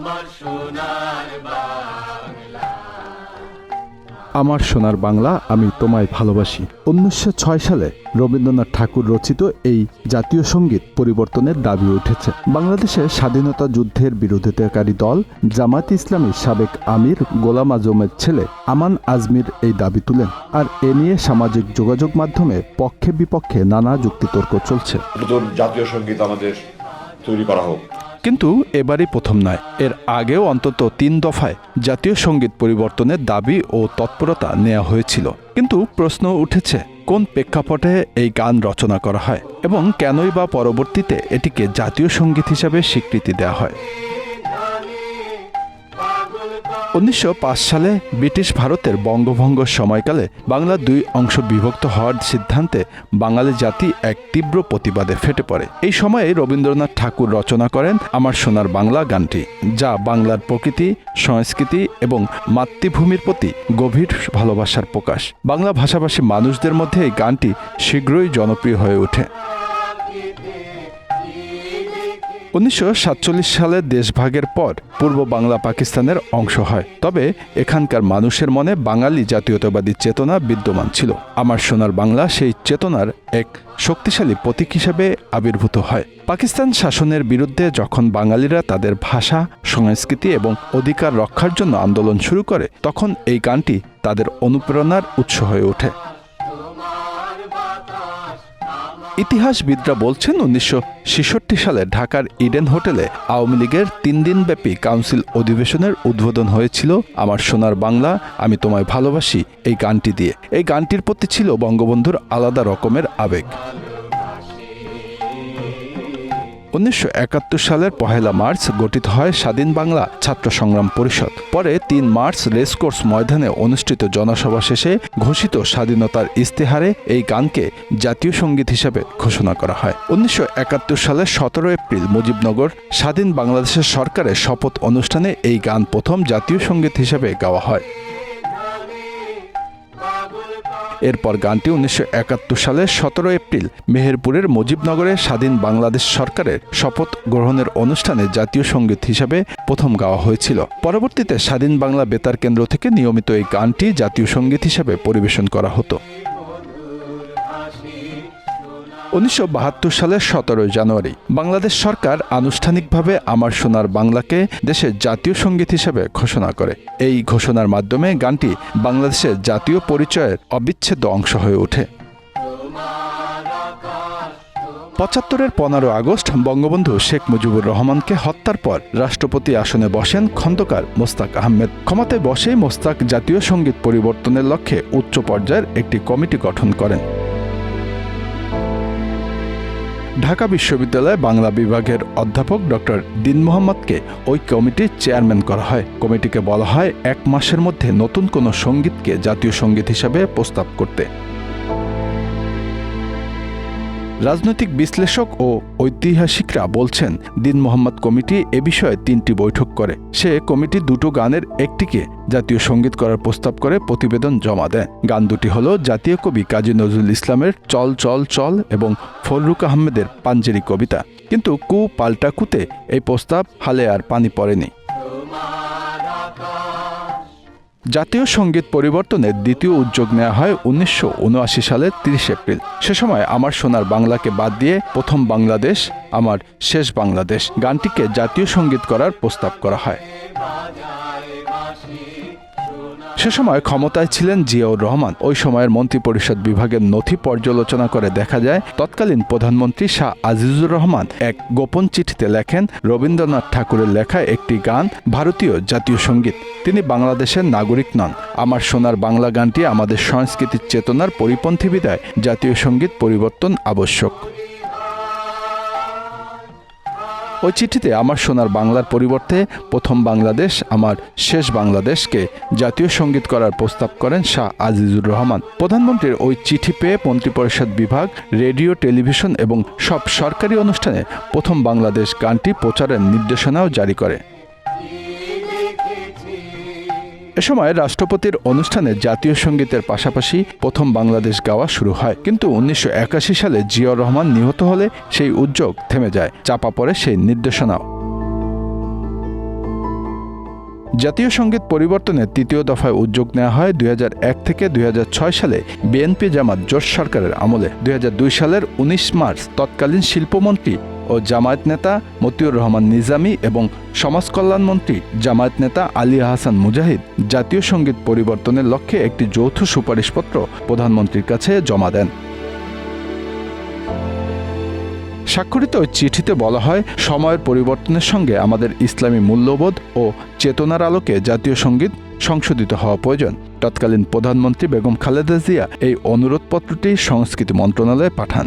আমার সোনার বাংলা। আমার সোনার বাংলা আমি তোমায় ভালোবাসি। উনিশশো ছয় সালে রবীন্দ্রনাথ ঠাকুর রচিত এই জাতীয় সংগীত পরিবর্তনের দাবি উঠেছে। বাংলাদেশের স্বাধীনতা যুদ্ধের বিরোধিতাকারী দল জামাত ইসলামী সাবেক আমির গোলাম আজমের ছেলে আমান আজমির এই দাবি তুলেন। আর এ নিয়ে সামাজিক যোগাযোগ মাধ্যমে পক্ষে বিপক্ষে নানা যুক্তিতর্ক চলছে। জাতীয় সংগীত আমাদের তৈরি করা হোক কিন্তু এবারই প্রথম নয়। এর আগেও অন্তত তিন দফায় জাতীয় সংগীত পরিবর্তনের দাবি ও তৎপরতা নেওয়া হয়েছিল। কিন্তু প্রশ্ন উঠেছে, কোন প্রেক্ষাপটে এই গান রচনা করা হয় এবং কেনই বা পরবর্তীতে এটিকে জাতীয় সংগীত হিসাবে স্বীকৃতি দেওয়া হয়? উনিশশো পাঁচ সালে ব্রিটিশ ভারতের বঙ্গভঙ্গ সময়কালে বাংলা দুই অংশ বিভক্ত হওয়ার সিদ্ধান্তে বাঙালি জাতি এক তীব্র প্রতিবাদে ফেটে পড়ে। এই সময়ে রবীন্দ্রনাথ ঠাকুর রচনা করেন আমার সোনার বাংলা গানটি, যা বাংলার প্রকৃতি, সংস্কৃতি এবং মাতৃভূমির প্রতি গভীর ভালোবাসার প্রকাশ। বাংলা ভাষাভাষী মানুষদের মধ্যে এই গানটি শীঘ্রই জনপ্রিয় হয়ে ওঠে। উনিশশো সালে দেশভাগের পর পূর্ব বাংলা পাকিস্তানের অংশ হয়। তবে এখানকার মানুষের মনে বাঙালি জাতীয়তাবাদী চেতনা বিদ্যমান ছিল। আমার সোনার বাংলা সেই চেতনার এক শক্তিশালী প্রতীক হিসেবে আবির্ভূত হয়। পাকিস্তান শাসনের বিরুদ্ধে যখন বাঙালিরা তাদের ভাষা, সংস্কৃতি এবং অধিকার রক্ষার জন্য আন্দোলন শুরু করে, তখন এই গানটি তাদের অনুপ্রেরণার উৎস হয়ে ওঠে। ইতিহাসবিদরা বলছেন উনিশশো ছেষট্টি সালে ঢাকার ইডেন হোটেলে আওয়ামী লীগের তিন দিনব্যাপী কাউন্সিল অধিবেশনের উদ্বোধন হয়েছিল। আমার সোনার বাংলা, আমি তোমায় ভালোবাসি, এই গানটি দিয়ে। এই গানটির প্রতি ছিল বঙ্গবন্ধুর আলাদা রকমের আবেগ। উনিশশো একাত্তর সালের পহেলা মার্চ গঠিত হয় স্বাধীন বাংলা ছাত্র সংগ্রাম পরিষদ। পরে তিন মার্চ রেসকোর্স ময়দানে অনুষ্ঠিত জনসভা শেষে ঘোষিত স্বাধীনতার ইস্তেহারে এই গানকে জাতীয় সংগীত হিসেবে ঘোষণা করা হয়। উনিশশো একাত্তর সালের সতেরো এপ্রিল মুজিবনগর স্বাধীন বাংলাদেশের সরকারের শপথ অনুষ্ঠানে এই গান প্রথম জাতীয় সংগীত হিসেবে গাওয়া হয়। এরপর গানটি উনিশশো একাত্তর সালের সতেরো এপ্রিল মেহেরপুরের মুজিবনগরে স্বাধীন বাংলাদেশ সরকারের শপথ গ্রহণের অনুষ্ঠানে জাতীয় সংগীত হিসাবে প্রথম গাওয়া হয়েছিল। পরবর্তীতে স্বাধীন বাংলা বেতার কেন্দ্র থেকে নিয়মিত এই গানটি জাতীয় সংগীত হিসাবে পরিবেশন করা হতো। উনিশশো বাহাত্তর সালের সতেরোই জানুয়ারি, বাংলাদেশ সরকার আনুষ্ঠানিকভাবে আমার সোনার বাংলাকে দেশের জাতীয় সংগীত হিসেবে ঘোষণা করে। এই ঘোষণার মাধ্যমে গানটি বাংলাদেশের জাতীয় পরিচয়ের অবিচ্ছেদ্য অংশ হয়ে ওঠে। পঁচাত্তরের পনেরো আগস্ট বঙ্গবন্ধু শেখ মুজিবুর রহমানকে হত্যার পর রাষ্ট্রপতি আসনে বসেন খন্দকার মোস্তাক আহমেদ। ক্ষমতায় বসেই মোস্তাক জাতীয় সংগীত পরিবর্তনের লক্ষ্যে উচ্চ পর্যায়ের একটি কমিটি গঠন করেন। ঢাকা বিশ্ববিদ্যালয় বাংলা বিভাগের অধ্যাপক ডক্টর দিন মোহাম্মদকে ওই কমিটির চেয়ারম্যান করা হয়। কমিটিকে বলা হয়, এক মাসের মধ্যে নতুন কোনো সঙ্গীতকে জাতীয় সংগীত হিসাবে প্রস্তাব করতে। রাজনৈতিক বিশ্লেষক ও ঐতিহাসিকরা বলছেন, দিন মোহাম্মদ কমিটি এ বিষয়ে তিনটি বৈঠক করে। সে কমিটি দুটো গানের একটিকে জাতীয় সংগীত করার প্রস্তাব করে, প্রতিবেদন জমা দেয়। গান দুটি হল জাতীয় কবি কাজী নজরুল ইসলামের চল চল চল এবং ফররুক আহমেদের পাঞ্জেরি কবিতা। কিন্তু কু পাল্টা কুতে এই প্রস্তাব হালে আর পানি পড়েনি। জাতীয় সংগীত পরিবর্তনের দ্বিতীয় উদ্যোগ নেওয়া হয় উনিশশো উনআশি সালের তিরিশ এপ্রিল। সে সময় আমার সোনার বাংলাকে বাদ দিয়ে প্রথম বাংলাদেশ, আমার শেষ বাংলাদেশ গানটিকে জাতীয় সংগীত করার প্রস্তাব করা হয়। সে সময় ক্ষমতায় ছিলেন জিয়াউর রহমান। ওই সময়ের মন্ত্রিপরিষদ বিভাগের নথি পর্যালোচনা করে দেখা যায়, তৎকালীন প্রধানমন্ত্রী শাহ আজিজুর রহমান এক গোপন চিঠিতে লেখেন, রবীন্দ্রনাথ ঠাকুরের লেখা একটি গান, ভারতীয় জাতীয় সংগীত। তিনি বাংলাদেশের নাগরিক নন। আমার সোনার বাংলা গানটি আমাদের সংস্কৃতির চেতনার পরিপন্থী বিদায়। জাতীয় সংগীত পরিবর্তন আবশ্যক। ওই চিঠিতে আমার সোনার বাংলার পরিবর্তে প্রথম বাংলাদেশ, আমার শেষ বাংলাদেশকে জাতীয় সংগীত করার প্রস্তাব করেন শাহ আজিজুর রহমান। প্রধানমন্ত্রীর ওই চিঠি পেয়ে মন্ত্রিপরিষদ বিভাগ, রেডিও, টেলিভিশন এবং সব সরকারি অনুষ্ঠানে প্রথম বাংলাদেশ গানটি প্রচারের নির্দেশনাও জারি করে। এ সময় রাষ্ট্রপতির অনুষ্ঠানে জাতীয় সঙ্গীতের পাশাপাশি প্রথম বাংলাদেশ গাওয়া শুরু হয়। কিন্তু উনিশশো একাশি সালে জিয়াউর রহমান নিহত হলে সেই উদ্যোগ থেমে যায়, চাপা পড়ে সেই নির্দেশনাও। জাতীয় সংগীত পরিবর্তনে তৃতীয় দফায় উদ্যোগ নেওয়া হয় দুই হাজার এক থেকে দুই হাজার ছয় সালে বিএনপি জামাত জোট সরকারের আমলে। দুই হাজার দুই সালের ১৯ মার্চ তৎকালীন শিল্পমন্ত্রী ও জামায়াত নেতা মতিউর রহমান নিজামী এবং সমাজ কল্যাণ মন্ত্রী জামায়াত নেতা আলী আহসান মুজাহিদ জাতীয় সংগীত পরিবর্তনের লক্ষ্যে একটি যৌথ সুপারিশপত্র প্রধানমন্ত্রীর কাছে জমা দেন। স্বাক্ষরিত ওই চিঠিতে বলা হয়, সময়ের পরিবর্তনের সঙ্গে আমাদের ইসলামী মূল্যবোধ ও চেতনার আলোকে জাতীয় সংগীত সংশোধিত হওয়া প্রয়োজন। তৎকালীন প্রধানমন্ত্রী বেগম খালেদা জিয়া এই অনুরোধপত্রটি সংস্কৃতি মন্ত্রণালয়ে পাঠান।